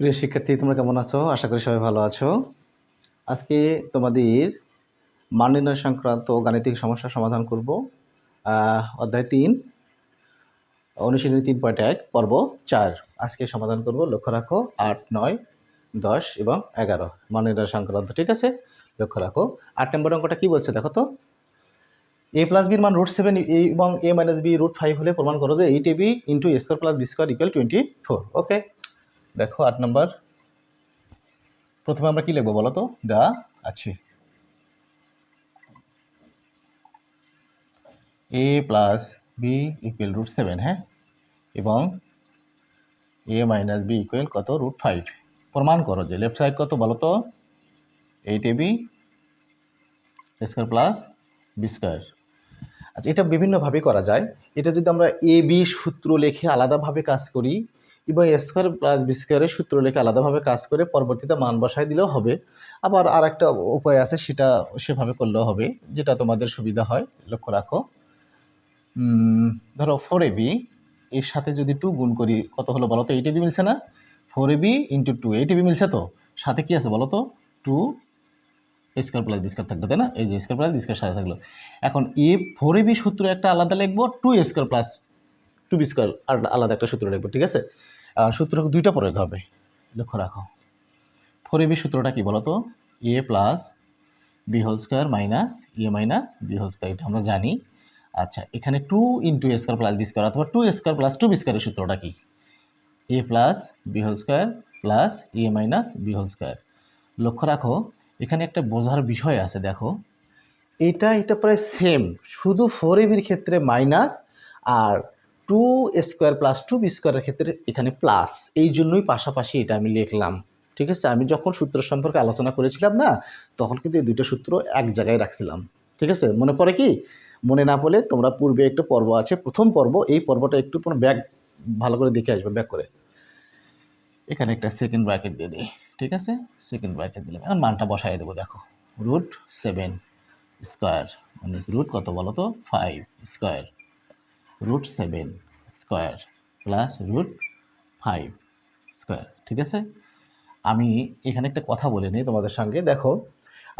প্রিয় শিক্ষার্থী, তোমরা কেমন আছো? আশা করি সবাই ভালো আছো। আজকে তোমাদের মান নির্ণয় সংক্রান্ত গাণিতিক সমস্যার সমাধান করব অধ্যায় তিন, অনুশীলনী তিন পয়েন্ট এক, পর্ব চার। আজকে সমাধান করব, লক্ষ্য রাখো, আট, নয়, দশ এবং এগারো। মান নির্ণয় সংক্রান্ত, ঠিক আছে? লক্ষ্য রাখো। আট নম্বর অঙ্কটা কী বলছে দেখো তো? এ প্লাস বির মান রুট সেভেন এবং a minus b root five হলে প্রমাণ করো যে eight a b into a square plus b square equal twenty four okay দেখো আট নম্বর। প্রথমে আমরা কি লিখব বলো তো? দেওয়া আছে a plus b equal root seven হ্যাঁ? এবং এ মাইনাস বি ইকুয়াল কত? রুট ফাইভ প্রমাণ করো যে লেফট সাইড কত বলো তো? Eight a b square plus b square আচ্ছা এটা বিভিন্নভাবে করা যায়। এটা যদি আমরা এ বি সূত্র লেখে আলাদাভাবে কাজ করি এবং স্কোয়ার প্লাস বি স্কোয়ারের সূত্র লিখে আলাদাভাবে কাজ করে পরবর্তীতে মান বসাই দিলেও হবে। আবার আর একটা উপায় আছে, সেটা সেভাবে করলেও হবে, যেটা তোমাদের সুবিধা হয়। লক্ষ্য রাখো। ধরো ফোর এ বি এর সাথে যদি টু গুণ করি, কত হলো বলো তো? এইট বি মিলছে না? Four a b into two eight b মিলছে তো? সাথে কি আছে বলো তো? Two square plus b square থাকল, তাই না? এই যে স্কোয়ার প্লাস বি স্কোয়ার সাথে থাকল। এখন এ ফোর এ বি সূত্র একটা আলাদা লিখব two square plus two b square আর আলাদা একটা সূত্র লিখব, ঠিক আছে? সূত্র দুইটা প্রয়োগ হবে। লক্ষ্য রাখো। ফোর এ বি সূত্রটা কি বলো তো a plus b whole square minus a minus b whole square, এটা আমরা জানি। আচ্ছা এখানে two into a square plus b square অথবা two square plus two b স্কোয়ারের সূত্রটা কি? A plus b whole square plus a minus b whole square. লক্ষ্য রাখো, এখানে একটা বোঝার বিষয় আছে, দেখো। এটা এটা প্রায় সেম শুধু ফোর এবির ক্ষেত্রে মাইনাস আর two square plus two b স্কোয়ারের ক্ষেত্রে এখানে প্লাস এই জন্যই পাশাপাশি এটা আমি লিখলাম। ঠিক আছে? আমি যখন সূত্র সম্পর্কে আলোচনা করেছিলাম না, তখন কিন্তু এই দুইটা সূত্র এক জায়গায় রাখছিলাম। ঠিক আছে? মনে পড়ে কি? মনে না পড়লে তোমরা পূর্বে একটা পর্ব আছে, প্রথম পর্ব, এই পর্বটা একটু তোমার ব্যাগ ভালো করে দেখে আসবে ব্যাক করে। এখানে একটা সেকেন্ড ব্র্যাকেট দিয়ে দিই। ঠিক আছে? সেকেন্ড ব্র্যাকেট দিলাম। এখন মানটা বসাই দেবো, দেখো। রুট সেভেন স্কোয়ার মানে রুট কত বলো তো five square root seven square plus root five square ঠিক আছে? আমি এখানে একটা কথা বলে নিই তোমাদের সঙ্গে। দেখো,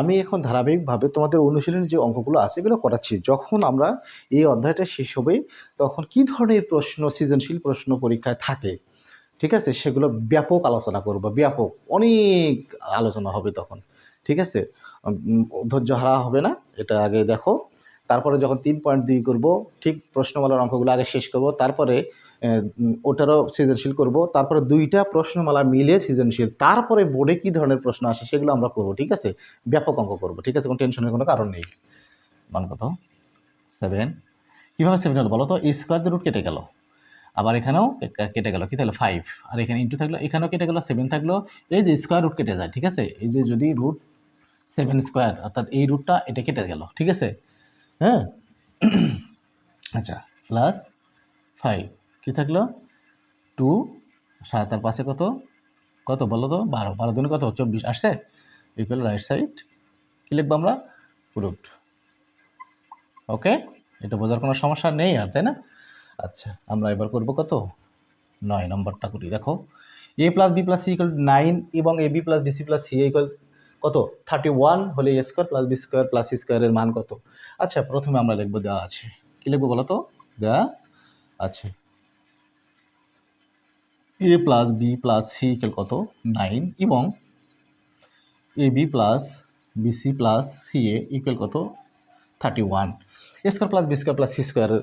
আমি এখন ধারাবাহিকভাবে তোমাদের অনুশীলনের যে অঙ্কগুলো আছে এগুলো করাচ্ছি। যখন আমরা এই অধ্যায়টা শেষ হবে, তখন কি ধরনের প্রশ্ন, সৃজনশীল প্রশ্ন পরীক্ষায় থাকে, ঠিক আছে? সেগুলো ব্যাপক আলোচনা করব, ব্যাপক, অনেক আলোচনা হবে তখন, ঠিক আছে? ধৈর্য হারা হবে না, এটা আগে দেখো। তারপরে যখন তিন পয়েন্ট দুই করব, ঠিক প্রশ্নমালার অঙ্কগুলো আগে শেষ করব, তারপরে ওটারও সৃজনশীল করব, তারপরে দুইটা প্রশ্নমালা মিলে সৃজনশীল, তারপরে বোর্ডে কী ধরনের প্রশ্ন আসে সেগুলো আমরা করব, ঠিক আছে? ব্যাপক অঙ্ক করব, ঠিক আছে? কোনো টেনশনের কোনো কারণ নেই। মান কত? সেভেন কীভাবে সেভেন হলো বলো তো? স্কোয়ার রুট কেটে গেল। আবার এখানেও কেটে গেল। কি তাহলে ফাইভ আর এখানে ইন্টু থাকল, এখানেও কেটে গেলো সেভেন থাকল। এই যে স্কোয়ার রুট কেটে যায়, ঠিক আছে? এই যে যদি রুট সেভেন স্কোয়ার অর্থাৎ এই রুটটা এটা কেটে গেল, ঠিক আছে? হ্যাঁ? আচ্ছা প্লাস ফাইভ কী থাকল? টু সাত আর পাশে কত? কত বলো তো? বারো। বারো দিনে কত? চব্বিশ। আসছে? ইকুয়াল রাইট সাইড কী লিখব আমরা? রুট ওকে এটা বোঝার কোনো সমস্যা নেই আর, তাই না? আচ্ছা আমরা এবার করব কত? নয় নম্বরটা করি। দেখো a plus b plus c equal nine এবং a b plus b c plus c equal কত? থার্টি ওয়ান হলে a square plus b square plus c স্কোয়ারের মান কত? আচ্ছা প্রথমে আমরা লিখব দেওয়া আছে। কী লিখব বলো তো দেওয়া আছে। A plus b plus c equal কত? নাইন এবং a b plus b c plus c a equal কত? Thirty one a square plus b square plus c স্কোয়ারের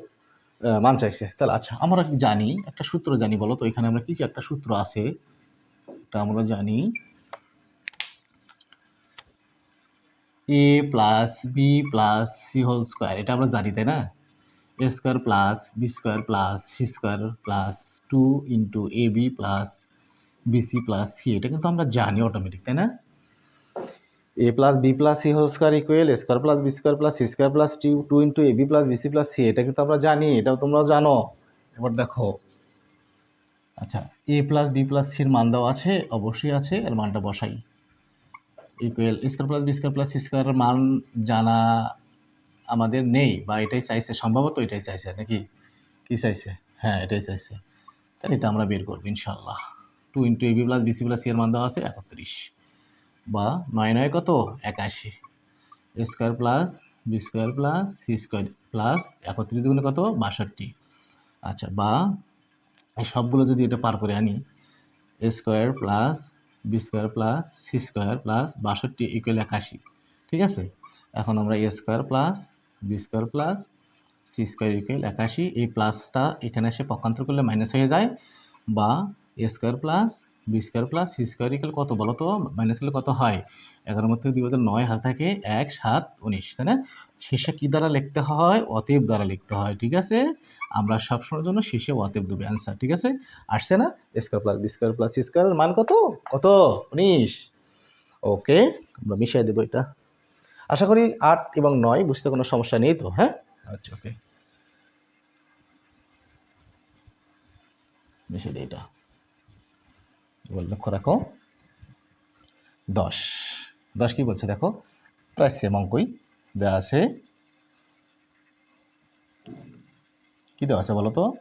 মান চাইছে। তাহলে আচ্ছা আমরা জানি, একটা সূত্র জানি বলো তো এখানে আমরা কি কি একটা সূত্র আছে? এটা আমরা জানি A plus B plus C whole square এটা আমরা জানি, তাই না? A square plus B square plus C square plus two into A B plus BC plus C এটা কিন্তু আমরা জানি অটোমেটিক তাই না? A plus B plus C whole square equal A square plus B square plus C square plus two two into A B plus BC plus C এটা কিন্তু আমরা জানি, এটাও তোমরা জানো। এবার দেখো আচ্ছা এ প্লাস বি প্লাস সির মান দেওয়া আছে, অবশ্যই আছে, এর মানটা বসাই। Equal square plus B square plus C স্কোয়ারের মান জানা আমাদের নেই, বা এটাই চাইছে, সম্ভবত এটাই চাইছে, নাকি? কি চাইছে? হ্যাঁ এটাই চাইছে। তাহলে এটা আমরা বের করব ইনশাল্লাহ two into AB plus BC plus এর মান দেওয়া আছে একত্রিশ। বা নয় নয় কত? একাশি। Square plus B square plus C square plus একত্রিশ দুগুণে কত? বাষট্টি। আচ্ছা বা সবগুলো যদি এটা পার করে আনি square plus B square plus C square plus বাষট্টি ইকুয়াল একাশি, ঠিক আছে? এখন আমরা A square plus B square plus C square equal একাশি, এই প্লাসটা এখানে এসে পক্ষান্তর করলে মাইনাস হয়ে যায় বা A square plus B square plus C square equal কত বলো তো? মাইনাস করলে কত হয়? এগারোর মধ্যে দুই বছর নয় হাত থাকে এক, সাত, উনিশ, তাই না? শেষে কী দ্বারা লিখতে হয়? অতএব দ্বারা লিখতে হয়, ঠিক আছে? আমরা সবসময়ের জন্য শেষে অতএব দেবে অ্যান্সার ঠিক আছে? আসছে না? Square plus B square plus C স্কোয়ারের মান কত? কত? উনিশ। ওকে আমরা মিশিয়ে দেবো এটা। আশা করি আট এবং নয় বুঝতে কোনো সমস্যা নেই তো হ্যাঁ? আচ্ছা ওকে মিশিয়ে দিই এটা। লক্ষ্য রাখো। দশ। দশ কি বলছে দেখো? প্রায় সেম অঙ্কই দেওয়া আছে। কি দেওয়া আছে বলো তো?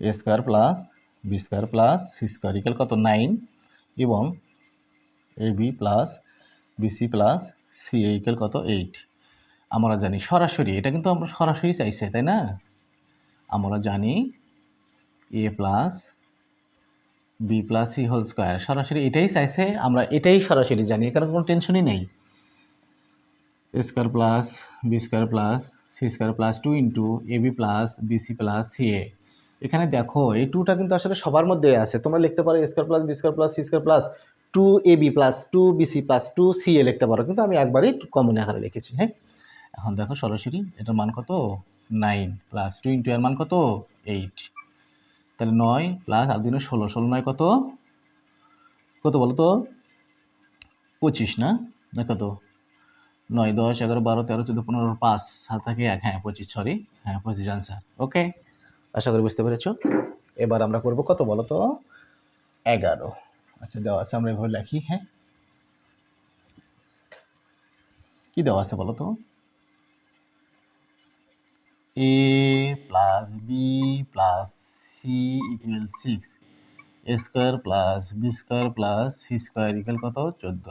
A square plus B square plus C square equal কত? নাইন এবং A B plus BC plus C equal কত? এইট আমরা জানি সরাসরি, এটা কিন্তু আমরা সরাসরি চাইছে, তাই না? আমরা জানি A plus B plus C whole square সরাসরি এটাই চাইছে, আমরা এটাই সরাসরি জানি এখানে কোনো টেনশনই নেই। Square plus B square plus C square plus two into A B plus BC plus C A এখানে দেখো, এই টুটা কিন্তু আসলে সবার মধ্যে আছে। তোমরা লিখতে পারো square plus B square plus C square plus two A B plus two BC plus two C A লিখতে পারো। কিন্তু আমি একবারই কমন আকারে লিখেছি হ্যাঁ? এখন দেখো সরাসরি, এটার মান কত? নাইন প্লাস টু ইন্টু এর মান কত? এইট তাহলে নয় প্লাস আর দিনে ষোলো। ষোলো নয় কত? কত বলো তো? পঁচিশ না? না কত? নয়, দশ, এগারো, বারো, তেরো, চোদ্দ, পনেরো, পাঁচ, সাত থাকে এক হ্যাঁ পঁচিশ সরি হ্যাঁ পঁচিশ আনসার ওকে আশা করি বুঝতে পেরেছ। এবার আমরা করব কত বলো তো? এগারো। আচ্ছা দেওয়া আছে, আমরা এভাবে লিখি হ্যাঁ? কি দেওয়া আছে বলো তো? A plus B plus C equal six A square plus B square plus C square equal কত? চোদ্দ।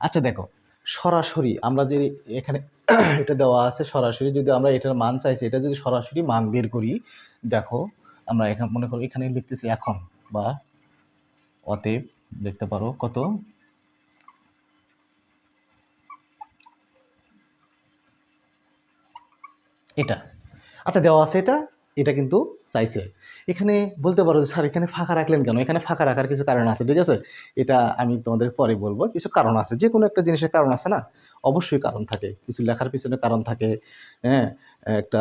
আচ্ছা দেখো, সরাসরি আমরা যে এখানে এটা দেওয়া আছে সরাসরি, যদি আমরা এটার মান চাইছি, এটা যদি সরাসরি মান বের করি, দেখো, আমরা এখানে, মনে করো এখানে লিখতেছি এখন, বা অতএব দেখতে পারো কত? এটা। আচ্ছা দেওয়া আছে এটা? এটা কিন্তু চাইছে। এখানে বলতে পারো যে, স্যার, এখানে ফাঁকা রাখলেন কেন? এখানে ফাঁকা রাখার কিছু কারণ আছে, ঠিক আছে? এটা আমি তোমাদের পরে বলব। কিছু কারণ আছে যে কোনো একটা জিনিসের কারণ আছে না? অবশ্যই কারণ থাকে। কিছু লেখার পিছনে কারণ থাকে হ্যাঁ? একটা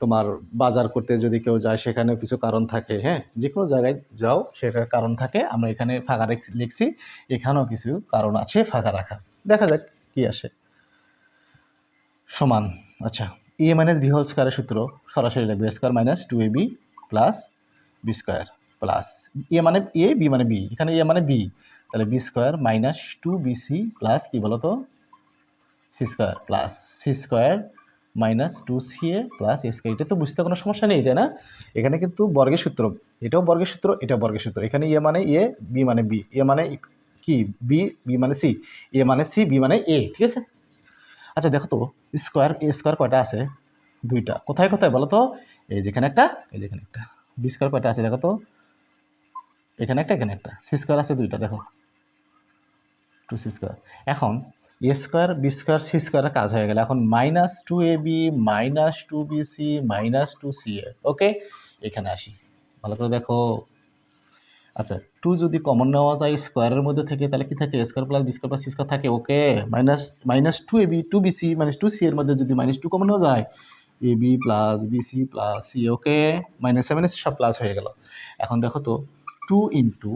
তোমার বাজার করতে যদি কেউ যায়, সেখানেও কিছু কারণ থাকে হ্যাঁ? যে কোনো জায়গায় যাও, সেটার কারণ থাকে। আমরা এখানে ফাঁকা লিখছি, এখানেও কিছু কারণ আছে ফাঁকা রাখা দেখা যাক কি আসে। সমান আচ্ছা। এ মাইনাস বি হোল স্কোয়ারের সূত্র সরাসরি লাগবে square minus two A B plus B square plus A মানে এ বি মানে বি এখানে এ মানে বি তাহলে B square minus two B C plus কী বলো তো C square plus C square minus two C A plus A square এটা তো বুঝতে কোনো সমস্যা নেই, তাই না? এখানে কিন্তু বর্গের সূত্র, এটাও বর্গের সূত্র, এটাও বর্গের সূত্র। এখানে এ মানে এ বি মানে বি এ মানে কি? বি বি মানে সি এ মানে সি বি মানে এ ঠিক আছে? আচ্ছা দেখো তো স্কোয়ার স্কোয়ার কয়টা আছে? দুইটা। কোথায় কোথায় বলো তো? এই যেখানে একটা, এই যেখানে একটা। বি স্কোয়ার কয়টা আছে দেখো তো? এখানে একটা এখানে একটা। সি স্কোয়ার আছে দুইটা, দেখো। টু সি স্কোয়ার এখন A square B square C স্কোয়ারের কাজ হয়ে গেল। এখন minus two A B minus two B C minus two C A okay এখানে আসি। ভালো করে দেখো। আচ্ছা টু যদি কমন নেওয়া যায় স্কোয়ারের মধ্যে থেকে, তাহলে কি থাকে? Square plus B square plus C square থাকে? Okay minus minus two A B two B C minus two C এর মধ্যে যদি মাইনাস টু কমন নেওয়া যায় A B plus B C plus C okay minus minus সব plus হয়ে গেল। এখন দেখো তো two into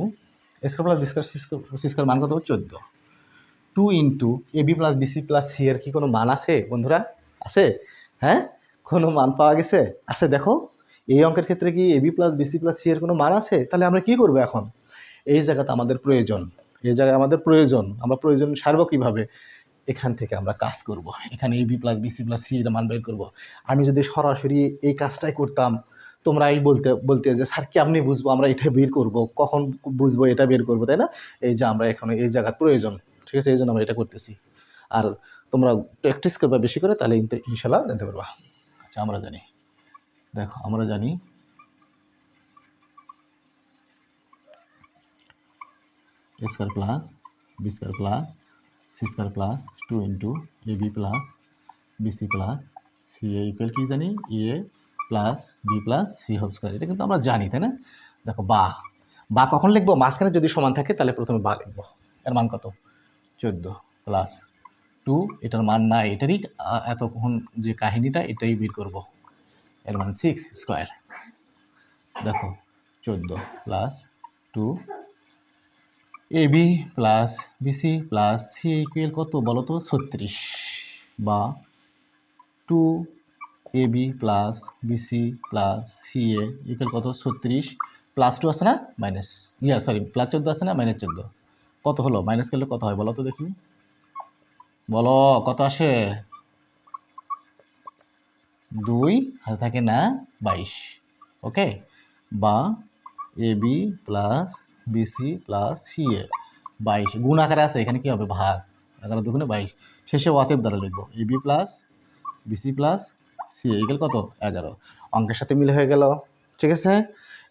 square plus B square C square C square মান কত? চোদ্দ। Two into A B plus BC plus C এর কি কোনো মান আছে বন্ধুরা? আছে? হ্যাঁ? কোনো মান পাওয়া গেছে? আছে, দেখো। এই অঙ্কের ক্ষেত্রে কি A B plus BC plus C এর কোনো মান আছে? তাহলে আমরা কি করব এখন? এই জায়গাতে আমাদের প্রয়োজন, এই জায়গায় আমাদের প্রয়োজন, আমরা প্রয়োজন সারবো কীভাবে? এখান থেকে আমরা কাজ করব। এখানে A B plus BC plus C এর মান বের করব। আমি যদি সরাসরি এই কাজটাই করতাম, তোমরা এই বলতে বলতে যে, স্যার আপনি বুঝব আমরা এটা বের করব? কখন বুঝব এটা বের করব? তাই না? এই যে, আমরা এখানে এই জায়গার প্রয়োজন, ঠিক আছে? এই জন্য আমরা এটা করতেছি। আর তোমরা প্র্যাকটিস করবে বেশি করে, তাহলে ইনশাল্লাহ জানতে পারবা। আচ্ছা আমরা জানি। দেখো, আমরা জানি A square plus B square plus C square plus two into A B plus BC plus C A equal কি জানি? A plus B plus C whole square এটা কিন্তু আমরা জানি, তাই না? দেখো, বা বা কখন লিখব? মাঝখানে যদি সমান থাকে, তাহলে প্রথমে বা লিখব। এর মান কত? চোদ্দ প্লাস টু এটার মান না এটারই এতক্ষণ যে কাহিনীটা, এটাই বের করব। এর মান সিক্স স্কোয়ার দেখো, চোদ্দ plus two A B plus BC plus C equal কত বলো তো? ছত্রিশ। বা two A B plus BC plus C A equal কত? ছত্রিশ। প্লাস টু আছে না? মাইনাস ইয়া সরি প্লাস চোদ্দ আছে না? মাইনাস চোদ্দ। কত হলো? মাইনাস করলে কত হয় বলো তো দেখি। বলো, কত আসে? দুই, হাতে থাকে না, বাইশ। ওকে? বা, A, B, plus BC plus, C, A. বাইশ। গুণ আকারে আছে, এখানে কি হবে? ভাগ। এগারো দুগুণে বাইশ। শেষে অতএব দ্বারা লিখব। A, B plus BC plus, C, A equal কত? এগারো। অঙ্কের সাথে মিলে হয়ে গেল। ঠিক আছে?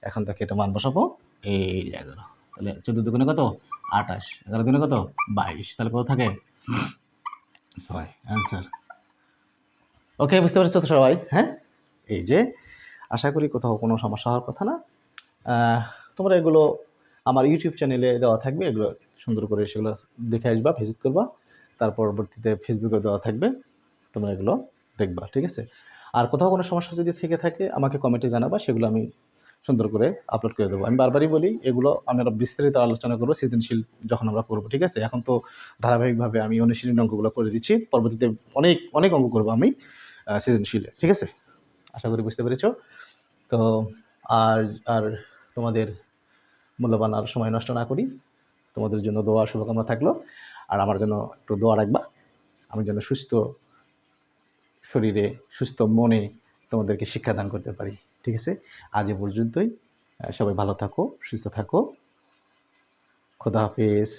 এখন তাকে এটা মান বসাবো। এই এগারো। তাহলে চোদ্দ দুগুণে কত? আঠাশ। এগারো দিনে কত? বাইশ। তাহলে কত থাকে? ছয়। অ্যান্সার ওকে বুঝতে পারছ তো সবাই? হ্যাঁ? এই যে, আশা করি কোথাও কোনো সমস্যা হওয়ার কথা না। তোমরা এগুলো আমার ইউটিউব চ্যানেলে দেওয়া থাকবে, এগুলো সুন্দর করে সেগুলো দেখে আসবা ভিজিট করবা। তার পরবর্তীতে ফেসবুকে দেওয়া থাকবে, তোমরা এগুলো দেখবা, ঠিক আছে? আর কোথাও কোনো সমস্যা যদি থেকে থাকে, আমাকে কমেন্টে জানাবা, সেগুলো আমি সুন্দর করে আপলোড করে দেবো। আমি বারবারই বলি, এগুলো আমরা বিস্তারিত আলোচনা করব, সৃজনশীল যখন আমরা করব, ঠিক আছে? এখন তো ধারাবাহিকভাবে আমি অনুশীলনী অঙ্কগুলো করে দিচ্ছি, পরবর্তীতে অনেক অনেক অঙ্ক করব আমি। সৃজনশীলে, ঠিক আছে? আশা করি বুঝতে পেরেছ। তো আর আর তোমাদের মূল্যবান আর সময় নষ্ট না করি। তোমাদের জন্য দোয়া, শুভকামনা থাকল। আর আমার জন্য একটু দোয়া রাখবা। আমি যেন সুস্থ শরীরে, সুস্থ মনে তোমাদেরকে শিক্ষাদান করতে পারি, ঠিক আছে? আজ এ পর্যন্তই। সবাই ভালো থাকো, সুস্থ থাকো। খোদা হাফেজ।